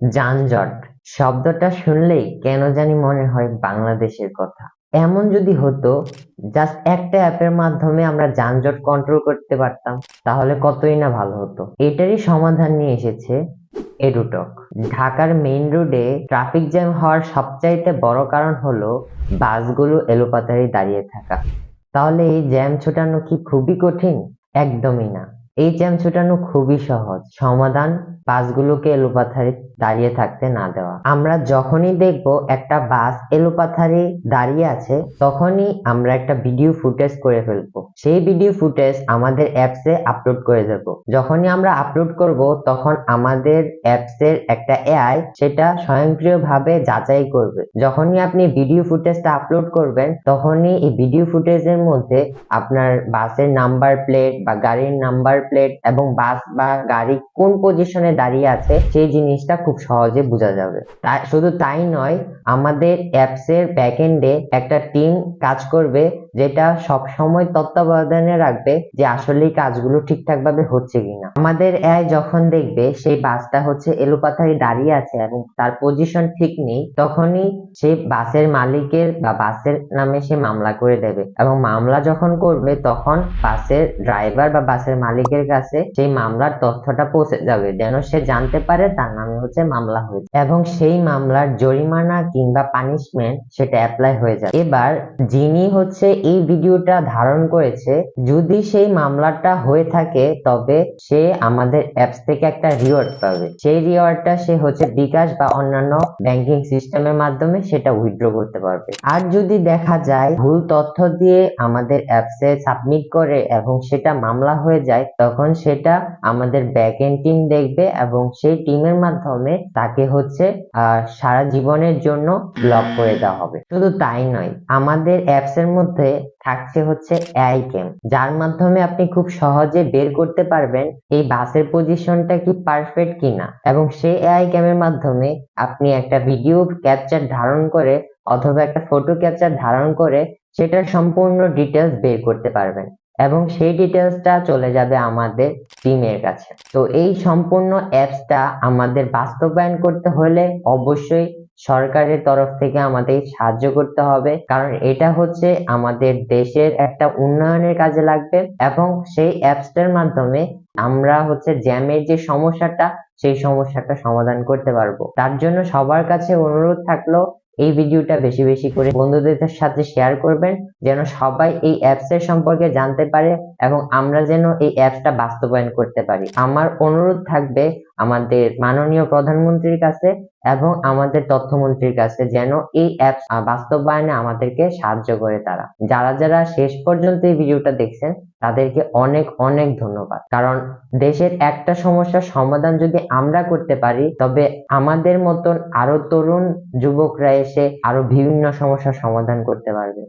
যানজট। শব্দটা শুনলেই কেন জানি মনে হয় বাংলাদেশের কথা। এমন যদি হতো জাস্ট একটা অ্যাপের মাধ্যমে আমরা যানজট কন্ট্রোল করতে পারতাম, তাহলে কতই না ভালো হতো। এটারই সমাধান নিয়ে এসেছে এডুটক ঢাকার মেইন রোডে ট্রাফিক জ্যাম হওয়ার সবচাইতে বড় কারণ হলো বাসগুলো এলোপাতাড়ি দাঁড়িয়ে থাকা। তাহলে এই জ্যাম ছোটানো কি খুবই কঠিন? একদমই না। এই জ্যাম ছোটানো খুবই সহজ। সমাধান বাসগুলোকে এলোপাথারি দাঁড়িয়ে থাকতে না দেওয়া। আমরা যখনই দেখব একটা বাস এলোপাথারি দাঁড়িয়ে আছে, তখনই আমরা একটা ভিডিও ফুটেজ করে ফেলব। সেই ভিডিও ফুটেজ আমাদের অ্যাপসে আপলোড করে দেব। যখনই আমরা আপলোড করব, তখন আমাদের অ্যাপসের একটা এআই সেটা স্বয়ংক্রিয়ভাবে যাচাই করবে। যখনই আপনি ভিডিও ফুটেজটা আপলোড করবেন, তখনই এই ভিডিও ফুটেজের মধ্যে আপনার বাসের নাম্বার প্লেট বা গাড়ির নাম্বার প্লেট এবং বাস বা গাড়ি কোন পজিশনে দাঁড়িয়ে আছে, সেই জিনিসটা খুব সহজে বোঝা যাবে। শুধু তাই নয়, আমাদের অ্যাপসের ব্যাকএন্ডে একটা টিম কাজ করবে, যেটা সব সময় তত্ত্বাবধানে রাখবে যে আসলে কাজগুলো ঠিকঠাক ভাবে হচ্ছে কিনা। আমাদের এআই যখন দেখবে, সেই বাসটা হচ্ছে এলোপাথারি দাঁড়িয়ে আছে এবং তার পজিশন ঠিক নেই, তখনই সেই বাসের মালিকের বা বাসের নামে সে মামলা করে দেবে। এবং মামলা যখন করবে, তখন বাসের ড্রাইভার বা বাসের মালিকের কাছে সেই মামলার তথ্যটা পৌঁছে যাবে। যেন সে জানতে পারে তার নামে হচ্ছে মামলা হয়েছে। এবং সেই মামলার জরিমানা কিংবা পানিশমেন্ট সেটা অ্যাপ্লাই হয়ে যাবে। এবার যিনি হচ্ছে এই ভিডিওটা ধারণ করেছে, যদি সেই মামলাটা হয়ে থাকে, তবে সে আমাদের অ্যাপস থেকে একটা রিওয়ার্ড পাবে। সেই রিওয়ার্ডটা সে হচ্ছে বিকাশ বা অন্যান্য ব্যাংকিং সিস্টেমের মাধ্যমে সেটা উইথড্র করতে পারবে। আর যদি দেখা যায় ভুল তথ্য দিয়ে আমাদের অ্যাপসে সাবমিট করে এবং সেটা মামলা হয়ে যায় তখন সেটা আমাদের ব্যাক এন্ড টিম দেখবে এবং সেই টিমের মাধ্যমে তাকে হচ্ছে সারা জীবনের জন্য ব্লক করে দেওয়া হবে। শুধু তাই নয়, আমাদের অ্যাপস এর মধ্যে থাকছে হচ্ছে এআই ক্যাম যার মাধ্যমে আপনি খুব সহজে বের করতে পারবেন এই বাসের পজিশনটা কি পারফেক্ট কিনা। এবং সেই এআই ক্যামের মাধ্যমে আপনি একটা ভিডিও ক্যাপচার ধারণ করে অথবা একটা ফটো ক্যাপচার ধারণ করে সেটার সম্পূর্ণ ডিটেলস বের করতে পারবেন। এবং সেই ডিটেলসটা চলে যাবে আমাদের টিমের কাছে। তো এই সম্পূর্ণ অ্যাপসটা আমাদের বাস্তবায়ন করতে হলে অবশ্যই সরকারের তরফ থেকে আমাদের সাহায্য করতে হবে। কারণ এটা হচ্ছে আমাদের দেশের একটা উন্নয়নের কাজে লাগবে এবং সেই অ্যাপসটার মাধ্যমে আমরা হচ্ছে জ্যামের যে সমস্যাটা, সেই সমস্যাটা সমাধান করতে পারব। তার জন্য সবার কাছে অনুরোধ থাকল এই ভিডিওটা বেশি বেশি করে বন্ধুদের সাথে শেয়ার করবেন, যেন সবাই এই অ্যাপস এর সম্পর্কে জানতে পারে এবং আমরা যেন এই অ্যাপসটা বাস্তবায়ন করতে পারি। আমার অনুরোধ থাকবে আমাদের মাননীয় প্রধানমন্ত্রীর কাছে এবং আমাদের তথ্যমন্ত্রীর কাছে যেন এই অ্যাপস বাস্তবায়নে আমাদেরকে সাহায্য করে তারা। যারা যারা শেষ পর্যন্ত এই ভিডিওটা দেখছেন, তাদেরকে অনেক অনেক ধন্যবাদ। কারণ দেশের একটা সমস্যার সমাধান যদি আমরা করতে পারি, তবে আমাদের মতন আরও তরুণ যুবকরা এসে আরও বিভিন্ন সমস্যার সমাধান করতে পারবে।